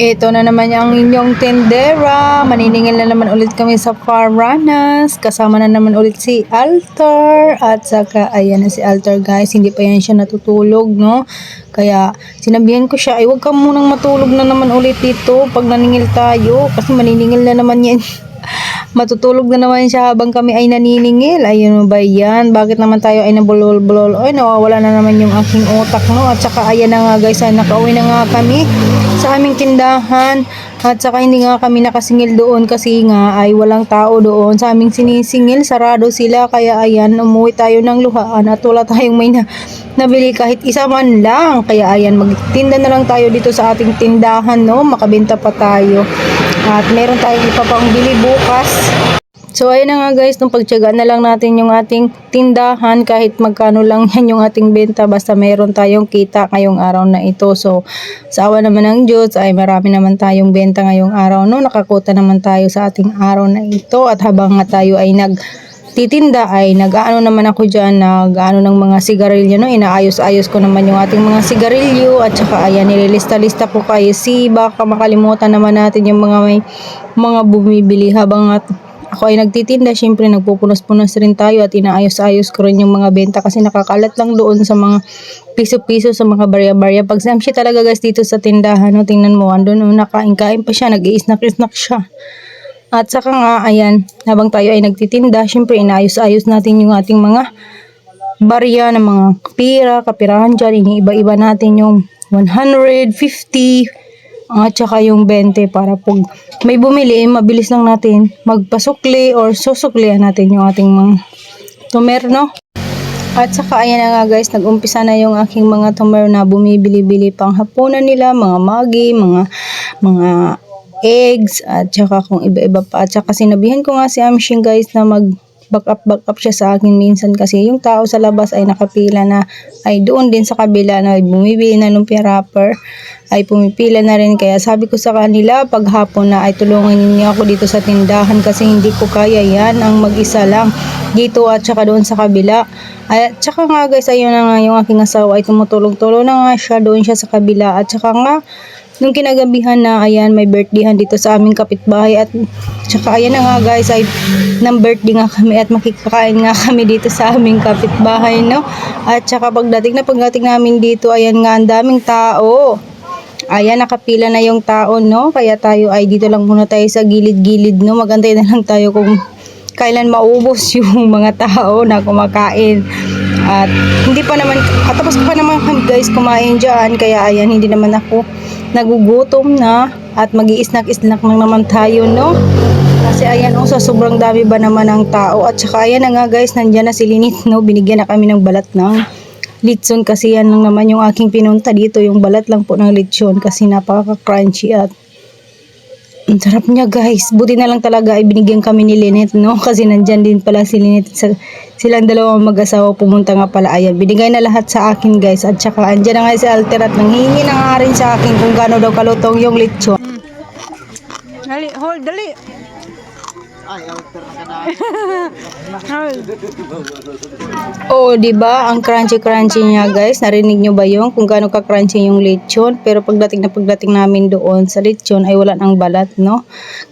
Ito na naman ang inyong tendera. Maniningil na naman ulit kami sa Farranas. Kasama na naman ulit si Altar. At saka, ayan na si Altar guys. Hindi pa yan siya natutulog, no? Kaya, sinabihan ko siya, ay huwag ka munang matulog na naman ulit dito pag naningil tayo. Kasi maniningil na naman yan. Matutulog na naman siya habang kami ay naniningil. Ayun ba yan? Bakit naman tayo ay nabulol-bulol? Ay, nawawala na naman yung aking utak, no? At saka, ayan na nga guys, nakauwi na nga kami sa aming tindahan. At saka hindi nga kami nakasingil doon kasi nga ay walang tao doon. Sa aming sinisingil, sarado sila. Kaya ayan, umuwi tayo ng luhaan at wala tayong may na, nabili kahit isa man lang. Kaya ayan, magtinda na lang tayo dito sa ating tindahan, no? Makabenta pa tayo. At meron tayong ipa pang bili bukas. So ayun na nga guys, nung pagtyagaan na lang natin yung ating tindahan kahit magkano lang yan yung ating benta basta meron tayong kita ngayong araw na ito. So sa awa naman ng Diyos ay marami naman tayong benta ngayong araw no. Nakakuta naman tayo sa ating araw na ito at habang nga tayo ay nag titinda ay nag-ano naman ako dyan, nag-ano ng mga sigarilyo, no? Inaayos-ayos ko naman yung ating mga sigarilyo at saka ayan, nililista-lista ko kay si baka makalimutan naman natin yung mga may mga bumibili habang at ako ay nagtitinda, syempre nagpupunos-punos rin tayo at inaayos-ayos ko rin yung mga benta kasi nakakalat lang doon sa mga piso-piso sa mga barya-barya. Pag samshi talaga guys dito sa tindahan, no, tingnan mo, andun, no, nakain-kain pa siya, nag-i-snack-snack siya. At saka nga, ayan, habang tayo ay nagtitinda, syempre inaayos-ayos natin yung ating mga barya ng mga kapira, kapirahan dyan, iniiba-iba natin yung 150, at saka yung 20 para pag may bumili, mabilis lang natin magpasukli or susuklihan natin yung ating mga tumer, no? At saka ayan na nga guys, nag-umpisa na yung aking mga tumer na bumibili-bili pang hapunan nila, mga magi, mga mga eggs, at saka kung iba-iba pa. At saka sinabihan ko nga si Amshing guys na mag back up back up siya sa akin minsan. Kasi yung tao sa labas ay nakapila na ay doon din sa kabila na bumibili na lumpia wrapper ay pumipila na rin. Kaya sabi ko sa kanila pag hapon na ay tulungan niyo ako dito sa tindahan kasi hindi ko kaya. Yan ang mag-isa lang dito at saka doon sa kabila. At saka nga guys ayun na nga yung aking asawa ay tumutulong-tulong na nga siya doon siya sa kabila. At saka nga nung kinagabihan na ayan may birthdayhan dito sa aming kapitbahay at tsaka ayan na nga guys ay ng birthday nga kami at makikakain nga kami dito sa aming kapitbahay no? At tsaka pagdating na pagdating namin dito ayan nga ang daming tao. Ayan nakapila na yung tao no? Kaya tayo ay dito lang muna tayo sa gilid-gilid no? Magantay na lang tayo kung kailan maubos yung mga tao na kumakain. At hindi pa naman at tapos pa naman guys kumain dyan. Kaya ayan hindi naman ako nagugutom na at mag snack snack lang naman tayo no? Kasi ayan oh, sa sobrang dami ba naman ng tao? At saka ayan na nga guys nandyan na si Linit no? Binigyan na kami ng balat ng litson kasi yan lang naman yung aking pinunta dito. Yung balat lang po ng litson kasi napaka crunchy at ang sarap niya guys. Buti na lang talaga ay binigyan kami ni Lynette, no? Kasi nandyan din pala si Lynette. Sa, silang dalawang mag-asawa pumunta nga pala. Ayan, binigay na lahat sa akin guys. At saka andyan na nga si Alter at nanghihingi na nga rin sa akin kung gaano daw kalutong yung lechon. Dali, hold, dali. Oh, 'di ba? Ang crunchy-crunchy niya, guys. Narinig nyo ba 'yung kung gaano ka-crunchy yung lechon? Pero pagdating na pagdating namin doon sa lechon ay wala nang balat, no?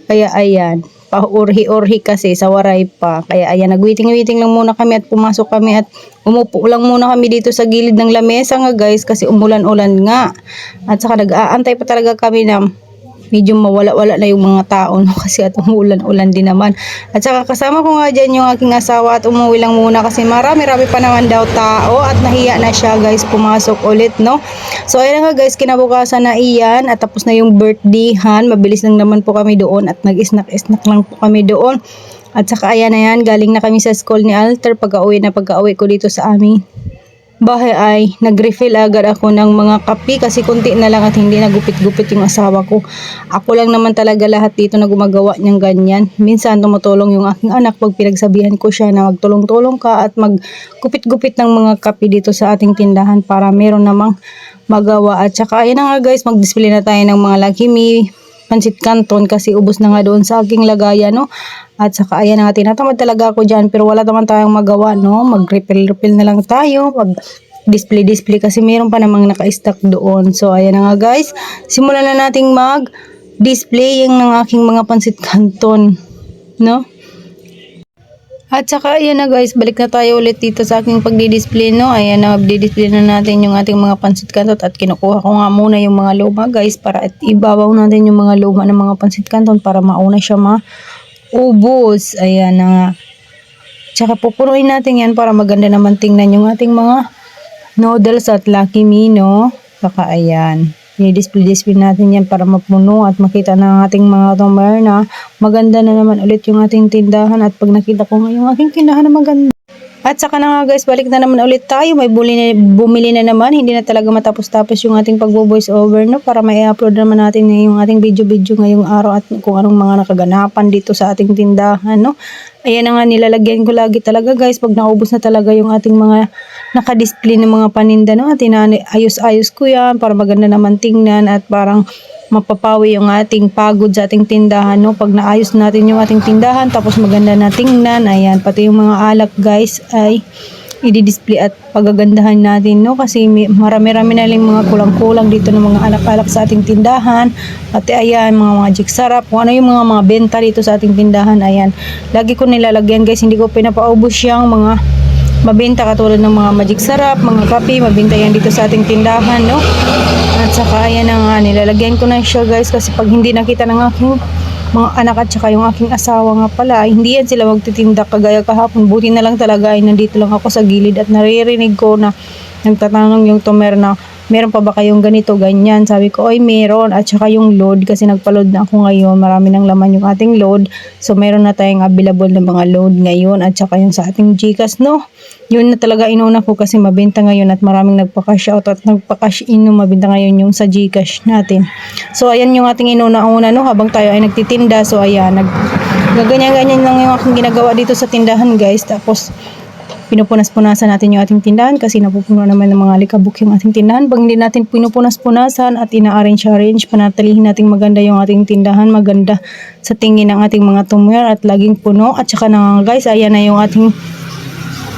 Kaya ayan, paurhi-urhi kasi sa waray pa. Kaya ayan, nagwiting-witing lang muna kami at pumasok kami at umupo lang muna kami dito sa gilid ng lamesa nga, guys, kasi umulan-ulan nga. At saka nag-aantay pa talaga kami na medyo mawala-wala na yung mga tao no kasi at umuulan-ulan din naman. At saka kasama ko nga dyan yung aking asawa at umuwi lang muna kasi marami-rami pa naman daw tao at nahiya na siya guys pumasok ulit no. So ayun nga guys kinabukasan na iyan at tapos na yung birthdayhan. Mabilis lang naman po kami doon at nag-snack-snack lang po kami doon. At saka ayan na yan, galing na kami sa school ni Alter pagka-uwi na pagka-uwi ko dito sa amin bahay ay nag-refill agad ako ng mga kape kasi kunti na lang at hindi nagupit-gupit yung asawa ko. Ako lang naman talaga lahat dito na gumagawa niyang ganyan. Minsan tumutulong yung aking anak pag pinagsabihan ko siya na magtulong-tulong ka at maggupit-gupit ng mga kape dito sa ating tindahan para meron namang magawa. At saka ayun na nga guys, mag-display na tayo ng mga Lucky pansit canton kasi ubos na nga doon sa aking lagayan, no? At saka ayan nga, tinatamad talaga ako dyan pero wala naman tayong magawa, no? Mag-refill-refill na lang tayo. Pag display-display kasi meron pa namang naka-stock doon. So, ayan nga guys. Simulan na nating mag-display yung ng aking mga pansit canton. No? At saka, ayan na guys, balik na tayo ulit dito sa aking pagdi-display, no? Ayan na, display na natin yung ating mga pansit canton at kinukuha ko nga muna yung mga luma, guys, para at ibabaw natin yung mga luma ng mga pansit canton para mauna siya maubos. Ayan na nga. Tsaka pupunuin natin yan para maganda naman tingnan yung ating mga noodles at Lucky Me, no? Saka ayan. I-display-display natin yan para mapuno at makita ng ating mga tomer na maganda na naman ulit yung ating tindahan at pag nakita ko nga yung aking tindahan na maganda. At saka na nga guys, balik na naman ulit tayo. May buli na, bumili na naman. Hindi na talaga matapos-tapos yung ating pagbo-voice over no para may upload naman natin yung ating video-video ngayong araw at kung anong mga nakaganapan dito sa ating tindahan no. Ayan na nga nilalagyan ko lagi talaga guys pag naubos na talaga yung ating mga naka-display ng mga paninda no. At ayos-ayos ko yan para maganda naman tingnan at parang mapapawi yung ating pagod sa ating tindahan, no? Pag naayos natin yung ating tindahan, tapos maganda na tingnan, ayan, pati yung mga alak, guys, ay i-display at pagagandahan natin, no? Kasi marami-rami na lang mga kulang-kulang dito ng mga alak-alak sa ating tindahan. Pati ayan, mga magic sarap, kung ano yung mga mga benta dito sa ating tindahan, ayan. Lagi ko nilalagyan, guys, hindi ko pinapaubos yung mga mabenta katulad ng mga magic sarap, mga kape, mabenta yan dito sa ating tindahan, no? At saka ayan na nga, nilalagyan ko na siya guys kasi pag hindi nakita ng aking mga anak at saka yung aking asawa nga pala, hindi yan sila magtitinda kagaya kahapon. Buti na lang talaga ay nandito lang ako sa gilid at naririnig ko na nagtatanong yung tomer na meron pa ba kayong ganito, ganyan. Sabi ko, oy meron. At saka yung load, kasi nagpa-load na ako ngayon. Marami ng laman yung ating load. So, meron na tayong available na mga load ngayon. At saka yung sa ating Gcash, no? Yun na talaga inuna ko kasi mabenta ngayon at maraming nagpa-cash out at nagpa-cash in no, mabenta ngayon yung sa Gcash natin. So, ayan yung ating inuna-una, no? Habang tayo ay nagtitinda. So, ayan, nag gaganyan-ganyan lang yung aking ginagawa dito sa tindahan, guys. Tapos, pinupunas-punasan natin yung ating tindahan kasi napupuno naman ng mga likabok yung ating tindahan. Pag hindi natin pinupunas-punasan at ina-arrange-arrange, panatilihin natin maganda yung ating tindahan, maganda sa tingin ng ating mga tumer at laging puno. At saka na nga guys, ayan na yung ating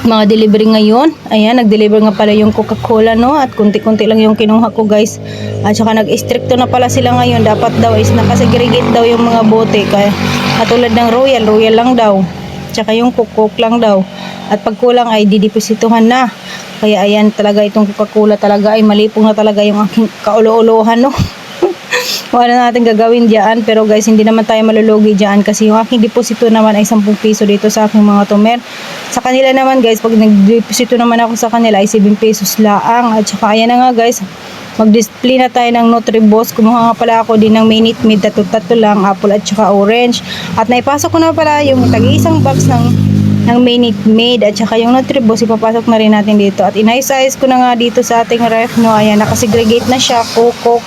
mga delivery ngayon. Ayan, nag-deliver nga pala yung Coca-Cola, no? At kunti-kunti lang yung kinuha ko, guys. At saka nag-stricto na pala sila ngayon. Dapat daw is nakasegregate daw yung mga bote. Kaya katulad ng Royal, Royal lang daw. Tsaka yung Coke lang daw. At pag kulang ay dideposituhan na. Kaya ayan talaga itong Coca-Cola talaga ay malipong na talaga yung aking kaulo-ulohan, no? wala na natin gagawin diyan pero guys hindi naman tayo malulugi diyan kasi yung aking deposito naman ay 10 piso dito sa aking mga tumer sa kanila naman guys pag nag-deposito naman ako sa kanila ay 7 pesos laang at saka ayan na nga guys mag-display na tayo ng Nutribos. Kumuha nga pala ako din ng Minute Mid, tato-tato lang, apple at saka orange. At naipasok ko na pala yung tag-isang box ng ng Minute Maid at saka yung Nutribos ipapasok na rin natin dito. At inayos-ayos ko na nga dito sa ating ref no? Ayan nakasegregate na siya coke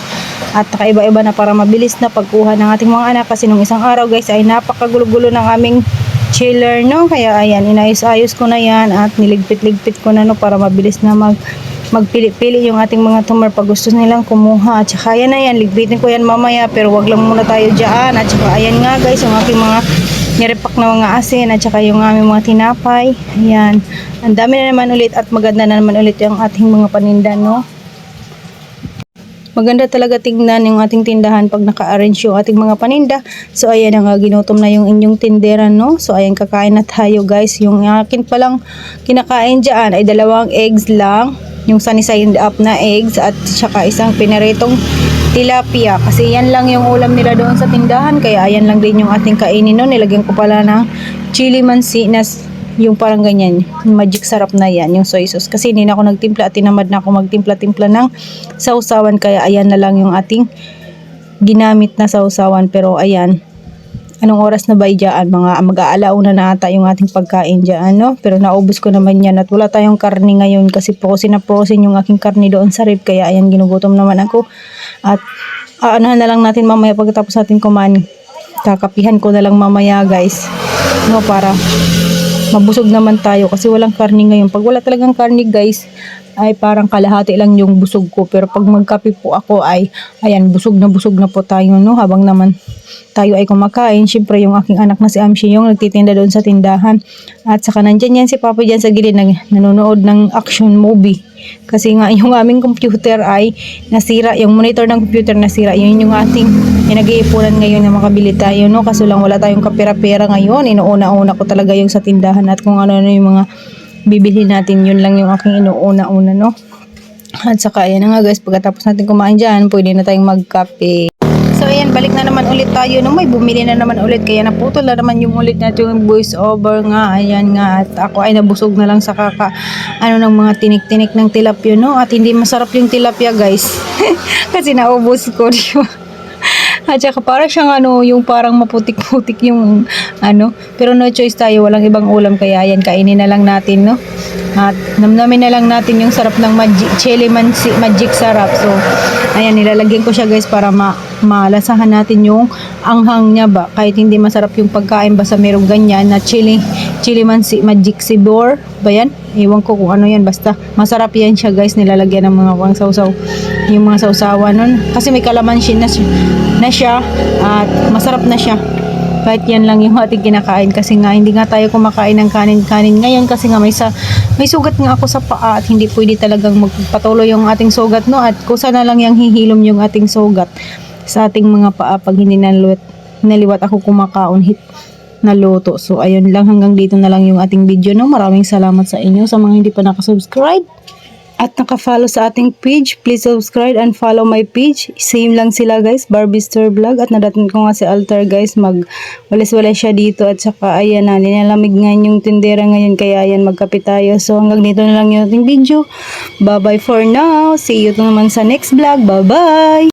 at nakaiba-iba na para mabilis na pagkuha ng ating mga anak. Kasi nung isang araw guys ay napakagulo-gulo ng aming chiller no? Kaya ayan inayos-ayos ko na yan at niligpit-ligpit ko na no? Para mabilis na mag magpili-pili yung ating mga tumor pag gusto nilang kumuha at saka yan na yan ligpitin ko yan mamaya pero wag lang muna tayo dyan at saka ayan nga guys yung aking mga nirepak na mga asin at saka yung aming mga tinapay ayan ang dami na naman ulit at maganda na naman ulit yung ating mga paninda no Maganda talaga tingnan yung ating tindahan pag naka-arrange yung ating mga paninda. So ayan na nga, ginutom na yung inyong tindera, no? So ayan, kakain na tayo guys. Yung akin palang kinakain dyan ay dalawang eggs lang. Yung sunny side up na eggs at saka isang pinaretong tilapia. Kasi yan lang yung ulam nila doon sa tindahan. Kaya ayan lang din yung ating kainin, no? Nilagyan ko pala ng chili mansi na yung parang ganyan, magic sarap na yan, yung soy sauce. Kasi hindi na ako nagtimpla at tinamad na ako magtimpla-timpla ng sausawan. Kaya ayan na lang yung ating ginamit na sausawan. Pero ayan, anong oras na ba dyan? Mga mag-aalauna na ata yung ating pagkain dyan, no? Pero naubos ko naman yan at wala tayong karne ngayon kasi prosin na prosin yung aking karne doon sa rib. Kaya ayan, ginugutom naman ako. At aanahan na lang natin mamaya pagkatapos natin kumain. Kakapihan ko na lang mamaya guys. No, para mabusog naman tayo kasi walang karne ngayon. Pag wala talagang karne guys, ay parang kalahati lang yung busog ko. Pero pag magkape po ako ay, ayan, busog na busog na po tayo, no? Habang naman tayo ay kumakain. Siyempre, yung aking anak na si Amshi yung nagtitinda doon sa tindahan. At saka nandyan yan si Papa dyan sa gilid nag nanonood ng action movie. Kasi nga yung aming computer ay nasira, yung monitor ng computer nasira. Yun yung ating pinag-iipunan ngayon na makabili tayo, no? Kaso lang wala tayong kapera-pera ngayon. Inuuna-una ko talaga yung sa tindahan at kung ano-ano yung mga bibili natin. Yun lang yung aking inuuna-una, no? At saka, ayan nga guys, pagkatapos natin kumain dyan, pwede na tayong magkape. So ayan, balik na naman ulit tayo. No, may bumili na naman ulit. Kaya naputol na naman yung ulit natin yung voice over nga. Ayan nga. At ako ay nabusog na lang sa kaka, ano ng mga tinik-tinik ng tilapia, no? At hindi masarap yung tilapia, guys. Kasi naubos ko, di? At saka parang siyang ano, yung parang maputik-putik yung ano. Pero no choice tayo, walang ibang ulam kaya yan, kainin na lang natin, no? At namnamin na lang natin yung sarap ng magic, chili magic sarap. So, ayan, nilalagyan ko siya guys para ma malasahan natin yung anghang niya ba. Kahit hindi masarap yung pagkain, basta merong ganyan na chili, chili mansi, magic sibor. Ba yan? Ewan ko kung ano yan. Basta masarap yan siya guys. Nilalagyan ng mga pang sausaw. Yung mga sausawan nun. Kasi may kalamansi na, siya- na siya. At masarap na siya. Kahit yan lang yung ating kinakain kasi nga hindi nga tayo kumakain ng kanin-kanin ngayon kasi nga may sa may sugat nga ako sa paa at hindi pwede talagang magpatuloy yung ating sugat no at kusa na lang yung hihilom yung ating sugat sa ating mga paa pag hindi naliwat, naliwat ako kumakaon hit na luto. So ayun lang hanggang dito na lang yung ating video no. Maraming salamat sa inyo sa mga hindi pa nakasubscribe at naka-follow sa ating page, please subscribe and follow my page. Same lang sila guys, Barbie Store Vlog. At nadating ko nga si Altar guys, mag walis-walis siya dito. At saka ayan na, nilalamig nga yung tindera ngayon. Kaya ayan, magkape tayo. So hanggang dito na lang yung ating video. Bye-bye for now. See you to naman sa next vlog. Bye-bye!